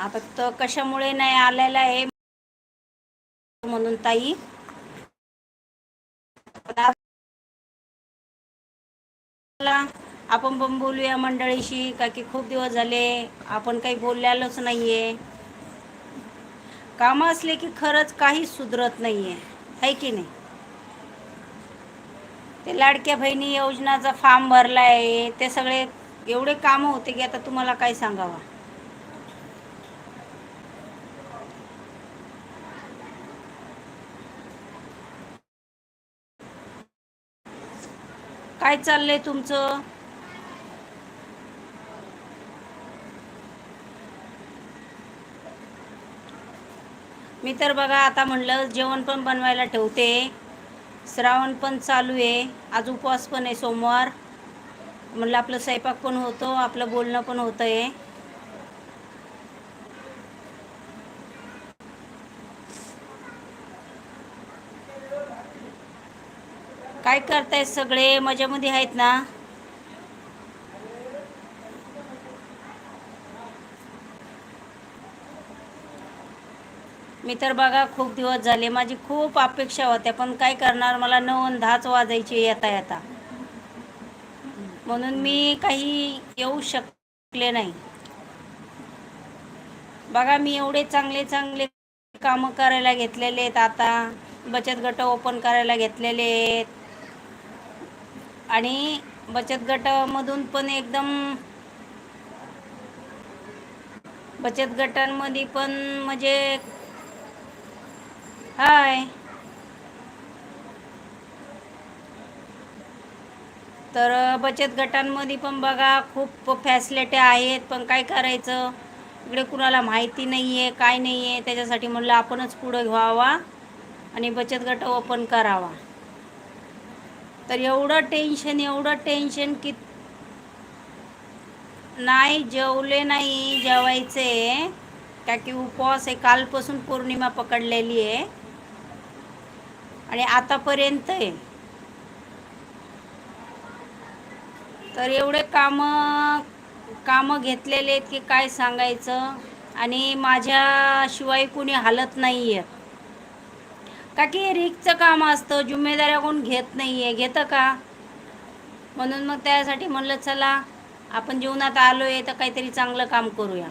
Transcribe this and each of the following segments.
आता तर कशामुळे नाही आलेला आहे म्हणून ताई. आपण पण बोलूया मंडळीशी का की खूप दिवस झाले आपण काही बोललेलोच नाहीये. काम असले की खरंच काहीच सुधरत नाहीये है की नाही? ते लाडक्या बहिणी योजनाचा फॉर्म भरला आहे ते सगळे एवढे काम होते की आता तुम्हाला काय सांगावा? काय चाललंय तुमचं? मी तर बघा आता म्हणलं जेवण पण बनवायला ठेवते. श्रावण पण चालू आहे. आज उपवास पण आहे सोमवार. म्हणलं आपलं स्वयंपाक पण होतो आपलं बोलणं पण होतं आहे काय करतायत सगळे? मजामध्ये आहेत ना? मी तर बघा खूप दिवस झाले. माझी खूप अपेक्षा होत्या पण काय करणार? मला नऊ आणि दहाच वाजायचे येता येता. म्हणून मी काही येऊ शकले नाही. बघा मी एवढे चांगले चांगले कामं करायला घेतलेले आहेत आता. बचत गट ओपन करायला घेतलेले आहेत. आणि बचत गटामधून पण एकदम बचत गटांमध्ये पण म्हणजे हाय. तर बचत गटांमध्ये पण बघा खूप फॅसिलिटी आहेत पण काय करायचं? इकडे कुणाला माहिती नाही आहे काय नाही आहे त्याच्यासाठी म्हणलं आपणच पुढं घ्यावा आणि बचत गट ओपन करावा. तर एवढं टेन्शन एवढं टेन्शन की नाही जेवले नाही जेवायचे. का की उपवास आहे कालपासून पौर्णिमा पकडलेली आहे. आणि आतापर्यंत आहे. तर एवढे काम कामं घेतलेले आहेत की काय सांगायचं? आणि माझ्याशिवाय कुणी हालत नाही आहे का की रिक्सचं काम असतं जिम्मेदाऱ्या कोण घेत नाही आहे घेतं का? म्हणून मग त्यासाठी म्हणलं चला आपण जीवनात आलो आहे तर काहीतरी चांगलं काम करूया.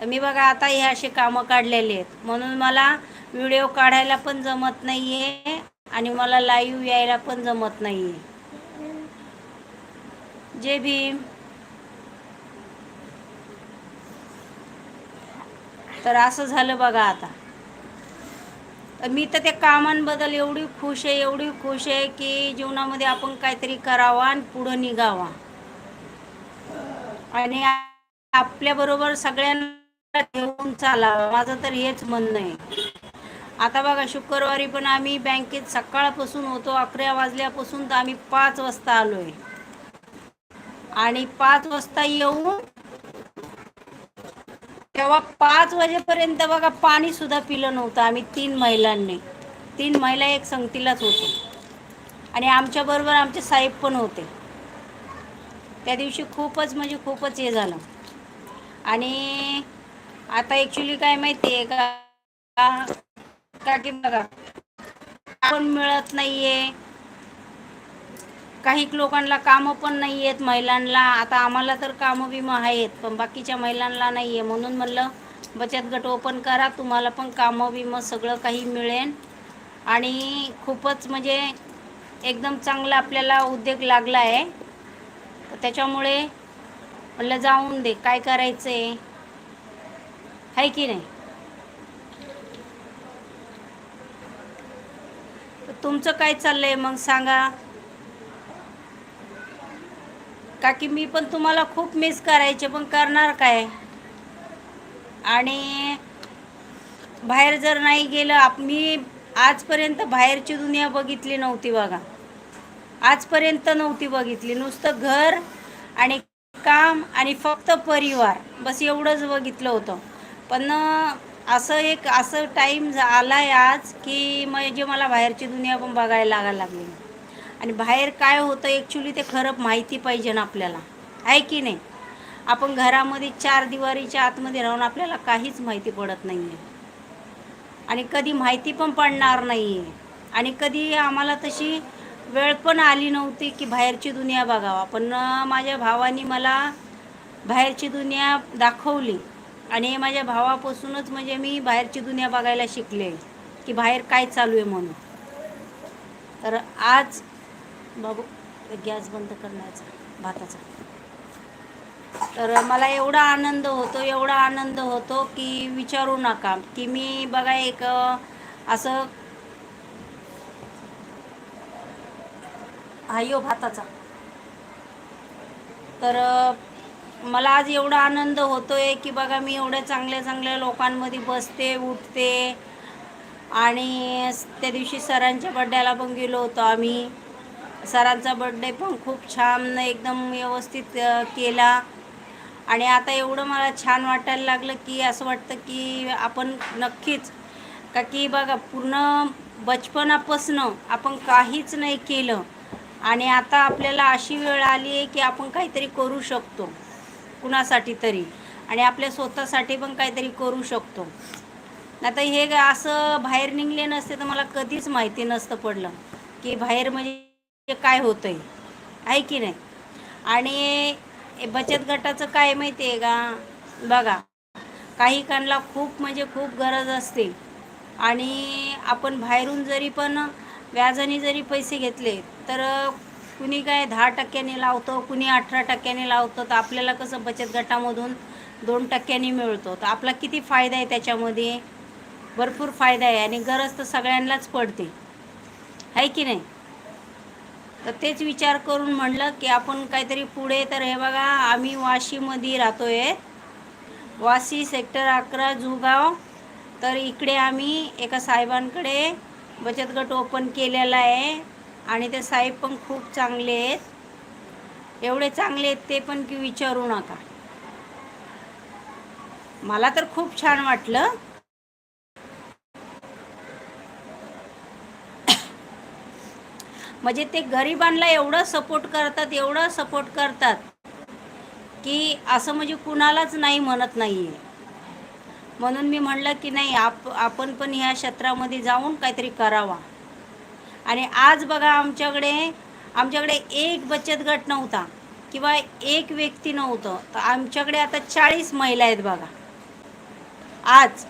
तर मी बघा आता हे असे कामं काढलेले आहेत. म्हणून मला व्हिडिओ काढायला पण जमत नाही आहे आणि मला लाईव्ह यायला पण जमत नाही आहे जे भीम. तर असं झालं बघा आता. तर मी तर त्या कामांबद्दल एवढी खुश आहे एवढी खुश आहे की जीवनामध्ये आपण काहीतरी करावा आणि पुढं निघावा. आणि आपल्याबरोबर सगळ्यांना घेऊन चालावा माझं तर हेच म्हणणं आहे. आता बघा शुक्रवारी पण आम्ही बँकेत सकाळपासून होतो अकरा वाजल्यापासून तर आम्ही पाच वाजता आलो आहे आणि पाच वाजता येऊन तेव्हा पाच वाजेपर्यंत बघा पाणी सुद्धा पिलं नव्हतं आम्ही तीन महिलांनी. तीन महिला एक संगतीलाच होतो. आणि आमच्याबरोबर आमचे साहेब पण होते. त्या दिवशी खूपच म्हणजे खूपच हे झालं. आणि आता ॲक्च्युली काय माहिती आहे का? का की बघा आपण मिळत नाही आहे काही लोकांना कामं पण नाही आहेत महिलांना. आता आम्हाला तर कामं बिमं आहेत पण बाकीच्या महिलांना नाही आहे म्हणून म्हणलं बचत गट ओपन करा तुम्हाला पण कामं बिमं सगळं काही मिळेल. आणि खूपच म्हणजे एकदम चांगला आपल्याला उद्योग लागला आहे तर त्याच्यामुळे म्हणलं जाऊन दे काय करायचं आहे आहे की नाही? तुमचं काय चाललंय? मग सांगा. का की मी पण तुम्हाला खूप मिस करायचे पण करणार काय? आणि बाहेर जर नाही गेलं आप मी आजपर्यंत बाहेरची दुनिया बघितली नव्हती बघा. आजपर्यंत नव्हती बघितली. नुसतं घर आणि काम आणि फक्त परिवार. बस एवढंच बघितलं होतं. पण असं एक असं टाईम आला आहे आज की म्हणजे मला बाहेरची दुनिया पण बघायला लागायला लागली. आणि बाहेर काय होतं ॲक्च्युली ते खरं माहिती पाहिजे ना आपल्याला. आहे की नाही? आपण घरामध्ये चार दिवारीच्या आतमध्ये राहून आपल्याला काहीच माहिती पडत नाही आहे आणि कधी माहिती पण पडणार नाही आहे आणि कधी आम्हाला तशी वेळ पण आली नव्हती की बाहेरची दुनिया बघावा. पण माझ्या भावाने मला बाहेरची दुनिया दाखवली. आणि माझ्या भावापासूनच म्हणजे मी बाहेरची दुनिया बघायला शिकले की बाहेर काय चालू आहे म्हणून. तर आज बाबू गॅस बंद करण्याचा भाताचा. तर मला एवढा आनंद होतो एवढा आनंद होतो की विचारू नका. की मी बघा एक असं हायो भाताचा. तर मला आज एवढा आनंद होतोय की बघा मी एवढ्या चांगल्या चांगल्या लोकांमध्ये बसते उठते. आणि त्या दिवशी सरांच्या बड्ड्याला पण गेलो होतो आम्ही. सरांचा बड्डे पण खूप छान एकदम व्यवस्थित केला. आणि आता एवढं मला छान वाटायला लागलं की असं वाटतं की आपण नक्कीच का की बघा पूर्ण बचपनापासनं आपण काहीच नाही केलं. आणि आता आपल्याला अशी वेळ आली आहे की आपण काहीतरी करू शकतो. कुणासाठी तरी. आणि आपल्या स्वतःसाठी पण काहीतरी करू शकतो. आता हे असं बाहेर निघले नसते तर मला कधीच माहिती नसतं पडलं. की बाहेर म्हणजे काय होतं आहे आहे की नाही? आणि बचत गटाचं काय माहिती आहे का? बघा काही कांना खूप म्हणजे खूप गरज असते. आणि आपण बाहेरून जरी पण व्याजाने जरी पैसे घेतले तर कुणी काय दहा टक्क्याने लावतं कुणी अठरा टक्क्याने लावतं तर आपल्याला कसं बचत गटामधून दोन टक्क्यांनी मिळतो? तर आपला किती फायदा आहे त्याच्यामध्ये? भरपूर फायदा आहे आणि गरज तर सगळ्यांनाच पडते. आहे की नाही? तर तेच विचार करून म्हणलं की आपण काहीतरी पुढे तर हे बघा आम्ही वाशीमध्ये राहतो आहे वाशी सेक्टर अकरा जुगाव. तर इकडे आम्ही एका साहेबांकडे बचत गट ओपन केलेला आहे आणि ते साहेब पण खूप चांगले आहेत. एवढे चांगले आहेत ते पण की विचारू नका. मला तर खूप छान वाटलं. म्हणजे ते गरिबांना एवढं सपोर्ट करतात एवढं सपोर्ट करतात की असं म्हणजे कुणालाच नाही म्हणत नाही आहे म्हणून मी म्हणलं की नाही आप आपण पण ह्या क्षेत्रामध्ये जाऊन काहीतरी करावा. आणि आज बघा आमच्याकडे आमच्याकडे एक बचत गट नव्हता किंवा एक व्यक्ती नव्हतं. तर आमच्याकडे आता चाळीस महिला आहेत बघा. आज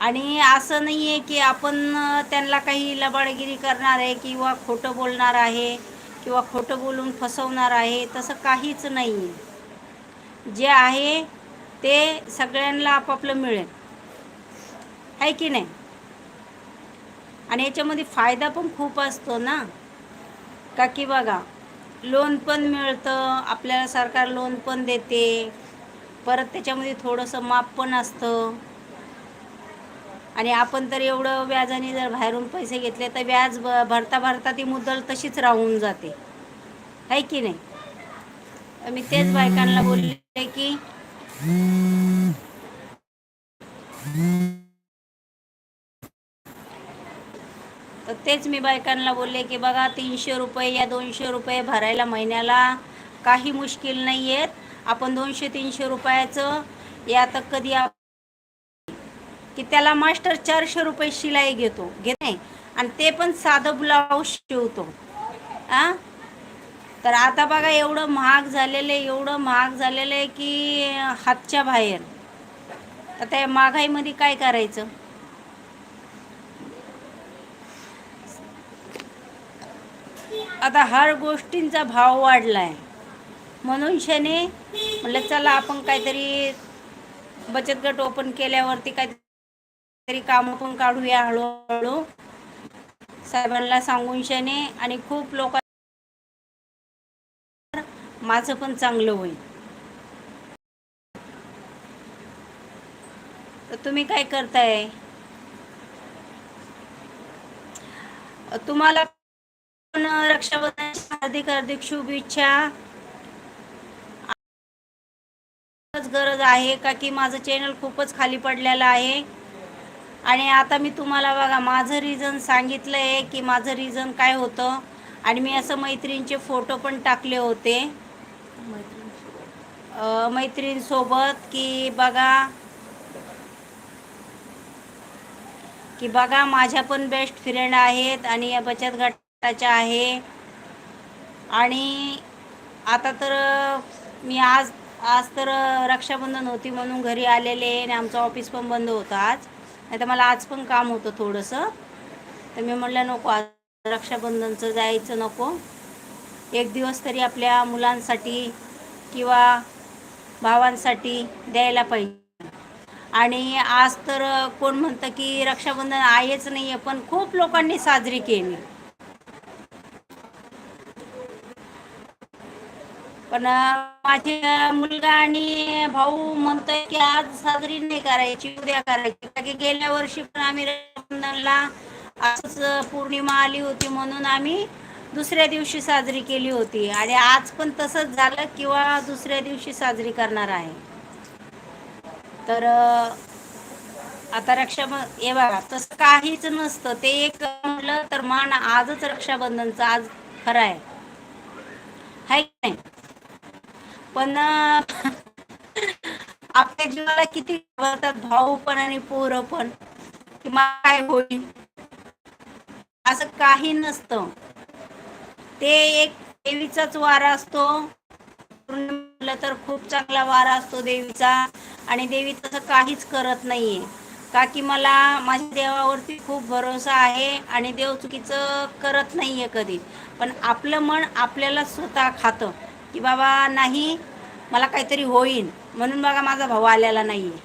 आणि असं नाही आहे की आपण त्यांना काही लबाडगिरी करणार आहे किंवा खोटं बोलणार आहे किंवा खोटं बोलून फसवणार आहे तसं काहीच नाही आहे जे आहे ते सगळ्यांना आपापलं मिळेल. आहे की नाही? आणि याच्यामध्ये फायदा पण खूप असतो ना? का की बघा लोन पण मिळतं आपल्याला सरकार लोन पण देते परत त्याच्यामध्ये थोडंसं माप पण असतं. आणि आपण तर एवढं व्याजाने जर बाहेरून पैसे घेतले तर व्याज ब भरता भरता ती मुद्दल तशीच राहून जाते. आहे की नाही? मी तेच बायकांना बोलले की तर तेच मी बायकांना बोलले की बघा तीनशे रुपये या दोनशे रुपये भरायला महिन्याला काही मुश्किल नाही आहेत आपण दोनशे तीनशे रुपयाचं या तर कधी आप- की त्याला मास्टर चारशे रुपये शिलाई घेतो घेत नाही. आणि ते पण साधं ब्लाऊज शिवतो. आ? तर आता बघा एवढं महाग झालेलं आहे एवढं महाग झालेलं आहे की हातच्या बाहेर. आता या महागाईमध्ये काय करायचं? आता हर गोष्टींचा भाव वाढला आहे म्हणून शने म्हटलं चला आपण काहीतरी बचत गट ओपन केल्यावरती काहीतरी तरी कामं पण काढूया हळूहळू. साहेबांना सांगून शने आणि खूप लोक माझं पण चांगलं होईल. तर तुम्ही काय करताय? तुम्हाला पण हार्दिक हार्दिक शुभेच्छा. गरज आहे का की माझं चॅनल खूपच खाली पडलेलं आहे? आणि आता मी तुम्हाला बघा माझं रिझन सांगितलं आहे की माझं रिझन काय होतं? आणि मी असं मैत्रिणीचे फोटो पण टाकले होते. मैत्रीण की बघा की बघा माझ्या पण बेस्ट फ्रेंड आहेत आणि या बचत गटाच्या आहे. आणि आता तर मी आज आज तर रक्षाबंधन होती म्हणून घरी आलेले आणि आमचं ऑफिस पण बंद होतं आज. नाही तर मला आज पण काम होतं थोडंसं. तर मी म्हटलं नको आज रक्षाबंधनचं जायचं नको. एक दिवस तरी आपल्या मुलांसाठी किंवा भावांसाठी द्यायला पाहिजे. आणि आज तर कोण म्हणतं की रक्षाबंधन आहेच नाही आहे पण खूप लोकांनी साजरी केली. पण माझे मुलगा आणि भाऊ म्हणतोय की आज साजरी नाही करायची उद्या करायची. कारण की गेल्या वर्षी पण आम्ही रक्षाबंधनला असंच पौर्णिमा आली होती म्हणून आम्ही दुसऱ्या दिवशी साजरी केली होती. आणि आज पण तसंच झालं किंवा दुसऱ्या दिवशी साजरी करणार आहे. तर आता रक्षाबंधन हे बघा तसं काहीच नसतं. ते एक म्हटलं तर मान आजच रक्षाबंधनचं आज खरं आहे. हाय की नाही? पण आपल्या जीवाला किती घाबरतात भाऊ पण आणि पोरं पण किंवा काय होईल? असं काही नसतं. ते एक देवीचाच वारा असतो. म्हटलं तर खूप चांगला वारा असतो देवीचा आणि देवी तसं काहीच करत नाहीये. का की मला माझ्या देवावरती खूप भरोसा आहे आणि देव चुकीचं करत नाहीये कधी. पण आपलं मन आपल्याला स्वतः खातं. की बाबा नाही मला काहीतरी होईल. म्हणून बघा माझा भाऊ आलेला नाहीये.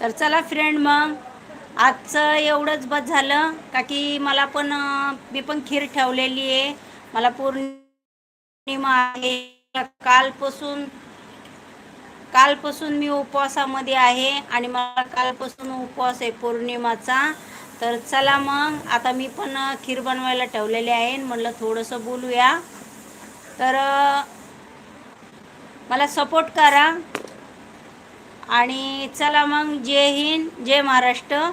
तर चला फ्रेंड मग. आजचं एवढंच बस झालं का की मला पण मी पण खीर ठेवलेली आहे. मला पौर्णिमा आहे. कालपासून कालपासून मी उपवासामध्ये आहे आणि मला कालपासून उपवास आहे पौर्णिमाचा. तर चला मग आता मी पण खीर बनवायला ठेवलेली आहे म्हटलं थोडंसं बोलूया. तर मला सपोर्ट करा. आणि चला मग जय हिंद जय महाराष्ट्र.